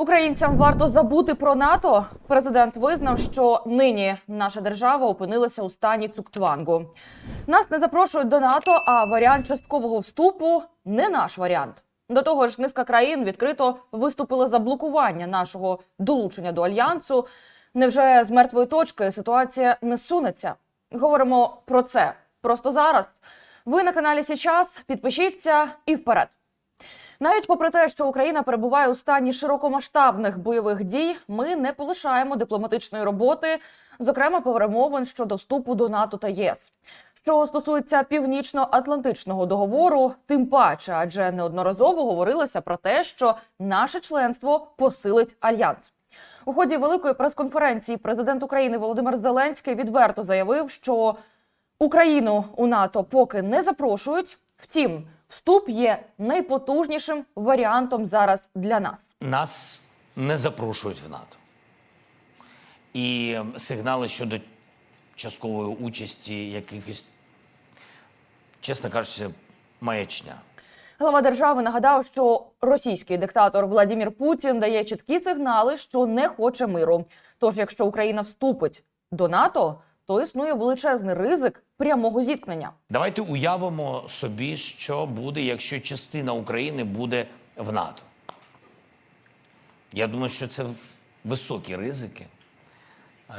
Українцям варто забути про НАТО. Президент визнав, що нині наша держава опинилася у стані цукцвангу. Нас не запрошують до НАТО, а варіант часткового вступу не наш варіант. До того ж, низка країн відкрито виступили за блокування нашого долучення до альянсу. Невже з мертвої точки ситуація не сунеться? Говоримо про це просто зараз. Ви на каналі Січас. Підпишіться і вперед. Навіть попри те, що Україна перебуває у стані широкомасштабних бойових дій, ми не полишаємо дипломатичної роботи, зокрема перемовин щодо вступу до НАТО та ЄС. Що стосується північно-атлантичного договору, тим паче, адже неодноразово говорилося про те, що наше членство посилить альянс. У ході великої прес-конференції президент України Володимир Зеленський відверто заявив, що Україну у НАТО поки не запрошують. Втім, вступ є найпотужнішим варіантом зараз для нас. Нас не запрошують в НАТО. І сигнали щодо часткової участі якихось, чесно кажучи, маячня. Глава держави нагадав, що російський диктатор Владимир Путін дає чіткі сигнали, що не хоче миру. Тож, якщо Україна вступить до НАТО, то існує величезний ризик прямого зіткнення. Давайте уявимо собі, що буде, якщо частина України буде в НАТО. Я думаю, що це високі ризики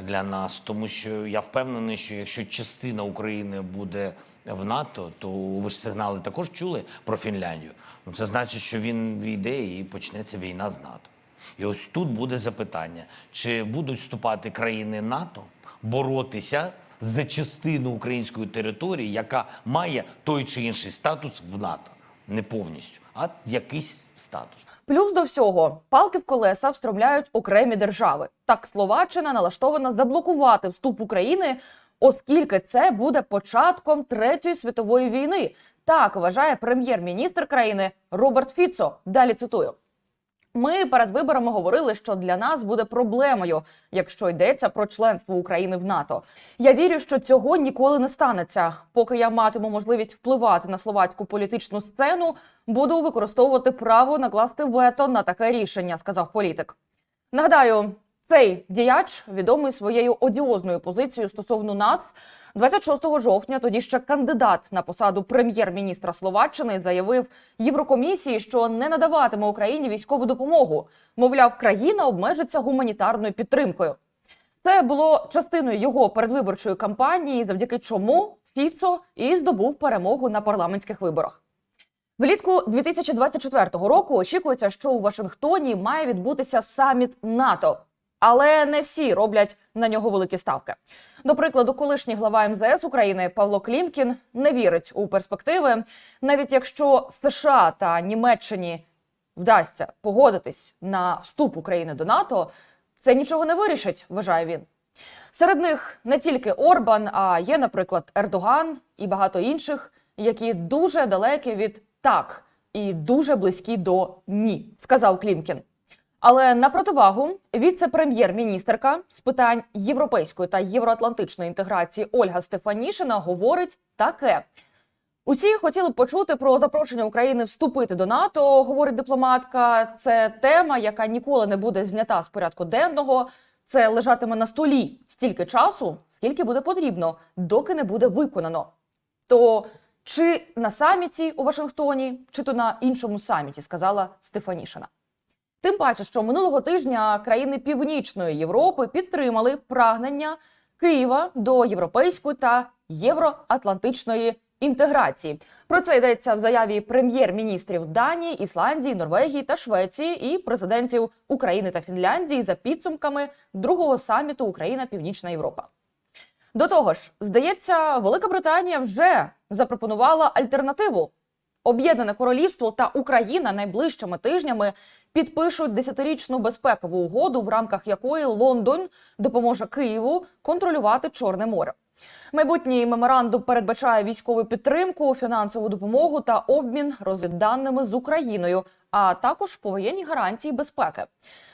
для нас, тому що я впевнений, що якщо частина України буде в НАТО, то ви ж сигнали також чули про Фінляндію. Ну, це значить, що він війде і почнеться війна з НАТО. І ось тут буде запитання: чи будуть вступати країни НАТО боротися за частину української території, яка має той чи інший статус в НАТО, не повністю, а якийсь статус. Плюс до всього, палки в колеса встромляють окремі держави. Так, Словаччина налаштована заблокувати вступ України, оскільки це буде початком третьої світової війни. Так вважає прем'єр-міністр країни Роберт Фіцо. Далі цитую. Ми перед виборами говорили, що для нас буде проблемою, якщо йдеться про членство України в НАТО. Я вірю, що цього ніколи не станеться. Поки я матиму можливість впливати на словацьку політичну сцену, буду використовувати право накласти вето на таке рішення, сказав політик. Нагадаю, цей діяч відомий своєю одіозною позицією стосовно нас. 26 жовтня тоді ще кандидат на посаду прем'єр-міністра Словаччини заявив Єврокомісії, що не надаватиме Україні військову допомогу. Мовляв, країна обмежиться гуманітарною підтримкою. Це було частиною його передвиборчої кампанії, завдяки чому Фіцо і здобув перемогу на парламентських виборах. Влітку 2024 року очікується, що у Вашингтоні має відбутися саміт НАТО, але не всі роблять на нього великі ставки. До прикладу, колишній глава МЗС України Павло Клімкін не вірить у перспективи, навіть якщо США та Німеччині вдасться погодитись на вступ України до НАТО, це нічого не вирішить, вважає він. Серед них не тільки Орбан, а є, наприклад, Ердоган і багато інших, які дуже далекі від так і дуже близькі до ні, сказав Клімкін. Але на противагу віце-прем'єр-міністерка з питань європейської та євроатлантичної інтеграції Ольга Стефанішина говорить таке: усі хотіли б почути про запрошення України вступити до НАТО. Говорить дипломатка. Це тема, яка ніколи не буде знята з порядку денного. Це лежатиме на столі стільки часу, скільки буде потрібно, доки не буде виконано. То чи на саміті у Вашингтоні, чи то на іншому саміті, сказала Стефанішина. Тим паче, що минулого тижня країни Північної Європи підтримали прагнення Києва до європейської та євроатлантичної інтеграції. Про це йдеться в заяві прем'єр-міністрів Данії, Ісландії, Норвегії та Швеції і президентів України та Фінляндії за підсумками другого саміту Україна Північна Європа. До того ж, здається, Велика Британія вже запропонувала альтернативу. Об'єднане Королівство та Україна найближчими тижнями підпишуть десятирічну безпекову угоду, в рамках якої Лондон допоможе Києву контролювати Чорне море. Майбутній меморандум передбачає військову підтримку, фінансову допомогу та обмін розвідданими з Україною, а також повоєнні гарантії безпеки.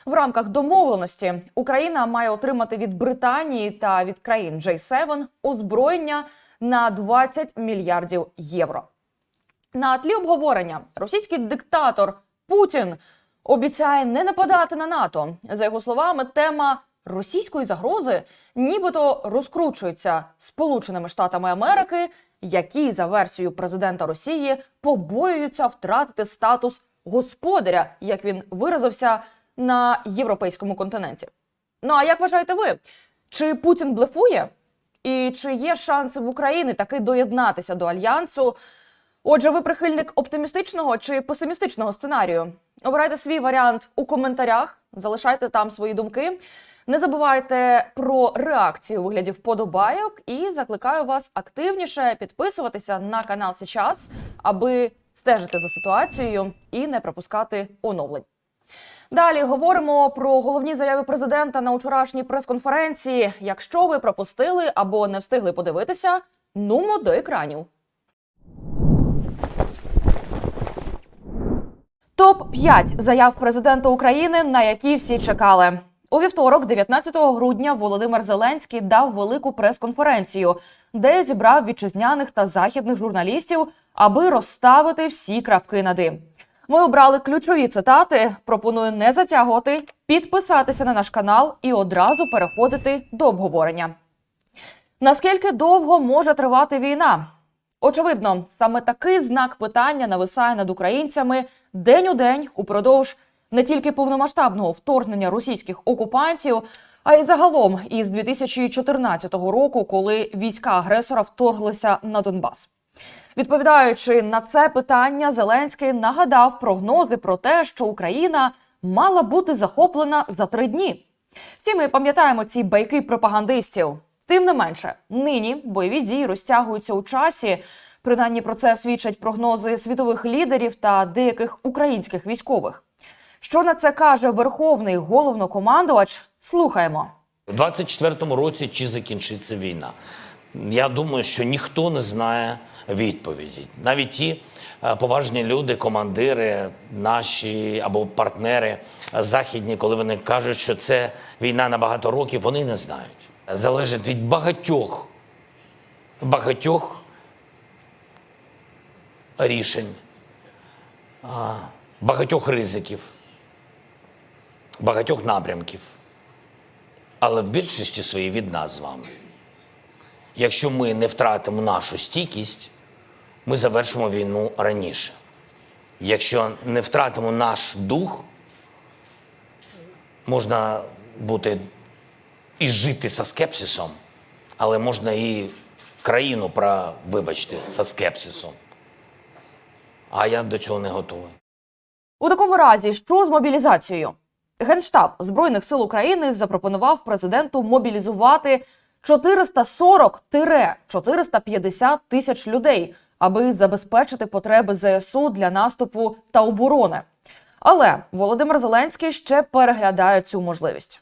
В рамках домовленості Україна має отримати від Британії та від країн J7 озброєння на 20 мільярдів євро. На тлі обговорення російський диктатор Путін обіцяє не нападати на НАТО. За його словами, тема російської загрози нібито розкручується Сполученими Штатами Америки, які за версією президента Росії побоюються втратити статус господаря, як він виразився на європейському континенті. Ну а як вважаєте ви? Чи Путін блефує? І чи є шанси в Україні таки доєднатися до альянсу? Отже, ви прихильник оптимістичного чи песимістичного сценарію? Обирайте свій варіант у коментарях, залишайте там свої думки. Не забувайте про реакцію у вигляді вподобайок і закликаю вас активніше підписуватися на канал Сейчас, аби стежити за ситуацією і не пропускати оновлень. Далі говоримо про головні заяви президента на вчорашній прес-конференції. Якщо ви пропустили або не встигли подивитися, нумо до екранів. Топ 5 заяв президента України, на які всі чекали. У вівторок, 19 грудня, Володимир Зеленський дав велику прес-конференцію, де зібрав вітчизняних та західних журналістів, аби розставити всі крапки над «і». Ми обрали ключові цитати. Пропоную не затягувати, підписатися на наш канал і одразу переходити до обговорення. Наскільки довго може тривати війна? Очевидно, саме такий знак питання нависає над українцями день у день упродовж не тільки повномасштабного вторгнення російських окупантів, а й загалом із 2014 року, коли війська агресора вторглися на Донбас. Відповідаючи на це питання, Зеленський нагадав прогнози про те, що Україна мала бути захоплена за три дні. Всі ми пам'ятаємо ці байки пропагандистів. Тим не менше, нині бойові дії розтягуються у часі. Принаймні про це свідчать прогнози світових лідерів та деяких українських військових. Що на це каже верховний головнокомандувач? Слухаємо. У 24-му році чи закінчиться війна? Я думаю, що ніхто не знає відповіді. Навіть ті е, поважні люди, командири, наші або партнери е, західні, коли вони кажуть, що це війна на багато років, вони не знають. Залежить від багатьох, багатьох рішень, багатьох ризиків, багатьох напрямків але в більшості своїй від нас з вами. Якщо ми не втратимо нашу стійкість, ми завершимо війну раніше. Якщо не втратимо наш дух, можна бути і жити со скепсисом, але можна і країну про, вибачте, со скепсисом. А я до цього не готовий. У такому разі, що з мобілізацією? Генштаб Збройних сил України запропонував президенту мобілізувати 440-450 тисяч людей, аби забезпечити потреби ЗСУ для наступу та оборони. Але Володимир Зеленський ще переглядає цю можливість.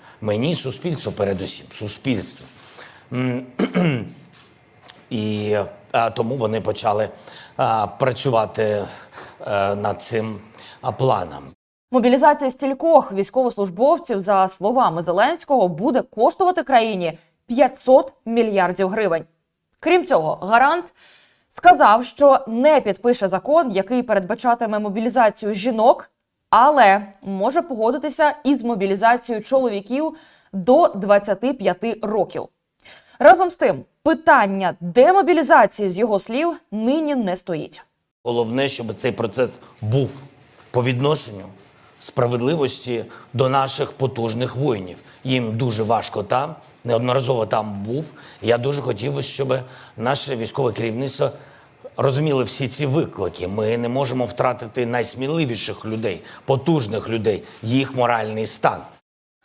мені, суспільству, передусім, суспільству. М, І тому вони почали працювати а, над цим планом. Мобілізація стількох військовослужбовців, за словами Зеленського, буде коштувати країні 500 мільярдів гривень. Крім цього, гарант сказав, що не підпише закон, який передбачатиме мобілізацію жінок, але може погодитися із мобілізацією чоловіків до 25 років. Разом з тим, питання демобілізації з його слів нині не стоїть. Головне, щоб цей процес був по відношенню справедливості до наших потужних воїнів. Їм дуже важко там, неодноразово там був. Я дуже хотів би, щоб наше військове керівництво розуміло всі ці виклики. Ми не можемо втратити найсміливіших людей, потужних людей, їх моральний стан.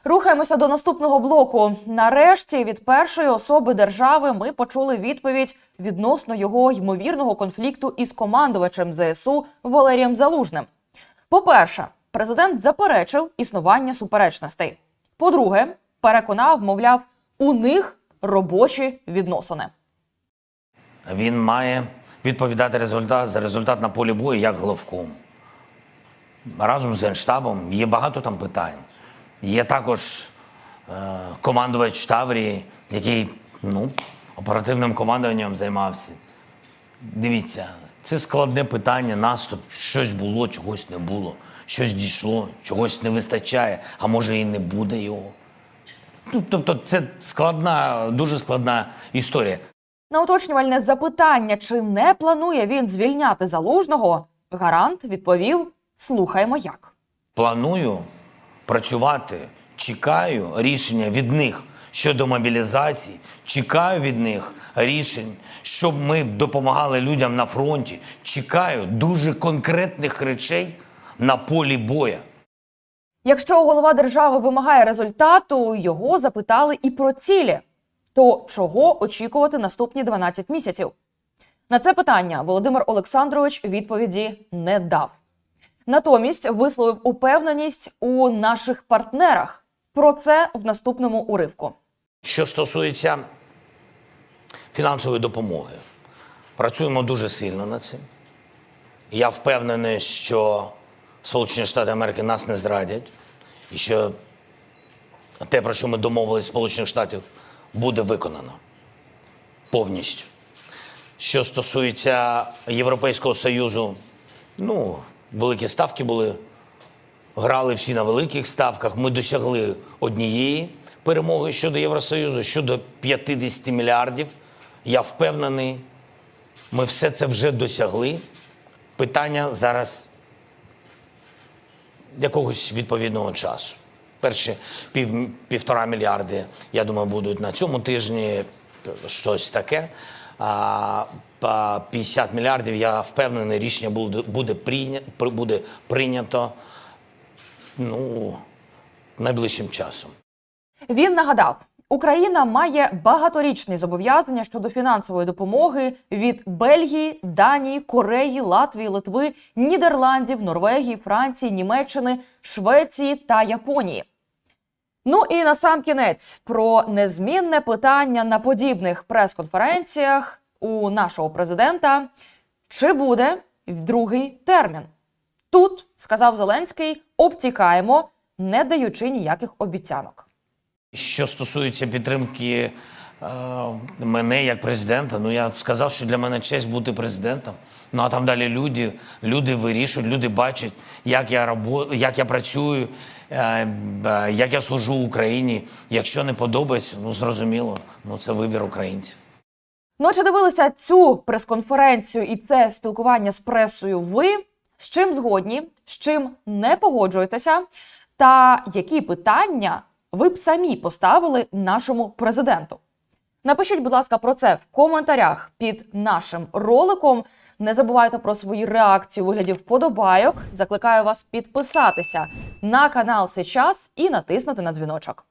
Рухаємося до наступного блоку. Нарешті від першої особи держави ми почули відповідь відносно його ймовірного конфлікту із командувачем ЗСУ Валерієм Залужним. По-перше, президент заперечив існування суперечностей. По-друге, переконав, мовляв, у них робочі відносини. Він має відповідати результат за результат на полі бою як головком. Разом з Генштабом є багато там питань. Є також е, командувач Таврії, який ну, оперативним командуванням займався. Дивіться, це складне питання, наступ. Щось було, чогось не було, щось дійшло, чогось не вистачає, а може і не буде його. Ну, Тобто, це складна, дуже складна історія. На уточнювальне запитання, чи не планує він звільняти залужного, гарант відповів: слухаємо як. Планую працювати, чекаю рішення від них щодо мобілізації, чекаю від них рішень, щоб ми допомагали людям на фронті. Чекаю дуже конкретних речей на полі боя. Якщо голова держави вимагає результату, його запитали і про цілі. То чого очікувати наступні 12 місяців? На це питання Володимир Олександрович відповіді не дав. Натомість висловив упевненість у наших партнерах. Про це в наступному уривку. Що стосується фінансової допомоги, працюємо дуже сильно над цим. Я впевнений, що Сполучені Штати Америки нас не зрадять, і що те, про що ми домовились Сполучених Штатів, буде виконано повністю. Що стосується Європейського Союзу, ну, великі ставки були, грали всі на великих ставках. Ми досягли однієї перемоги щодо Євросоюзу, щодо 50 мільярдів. Я впевнений, ми все це вже досягли. Питання зараз якогось відповідного часу. Перші пів, півтора мільярди, я думаю, будуть на цьому тижні щось таке. А па 50 мільярдів, я впевнений, рішення буде, буде прийнято ну, найближчим часом. Він нагадав, Україна має багаторічні зобов'язання щодо фінансової допомоги від Бельгії, Данії, Кореї, Латвії, Литви, Нідерландів, Норвегії, Франції, Німеччини, Швеції та Японії. Ну і на сам кінець про незмінне питання на подібних прес-конференціях у нашого президента: чи буде другий термін? Тут сказав Зеленський, обтікаємо, не даючи ніяких обіцянок. Що стосується підтримки е, мене як президента, ну я сказав, що для мене честь бути президентом. Ну а там далі люди, люди вирішують, люди бачать, як я рабо, як я працюю, як я служу Україні. Якщо не подобається, ну зрозуміло, ну це вибір українців. Ну, чи дивилися цю прес-конференцію і це спілкування з пресою ви? З чим згодні, з чим не погоджуєтеся, та які питання ви б самі поставили нашому президенту? Напишіть, будь ласка, про це в коментарях під нашим роликом. Не забувайте про свої реакції у вигляді вподобайок. Закликаю вас підписатися на канал Сейчас і натиснути на дзвіночок.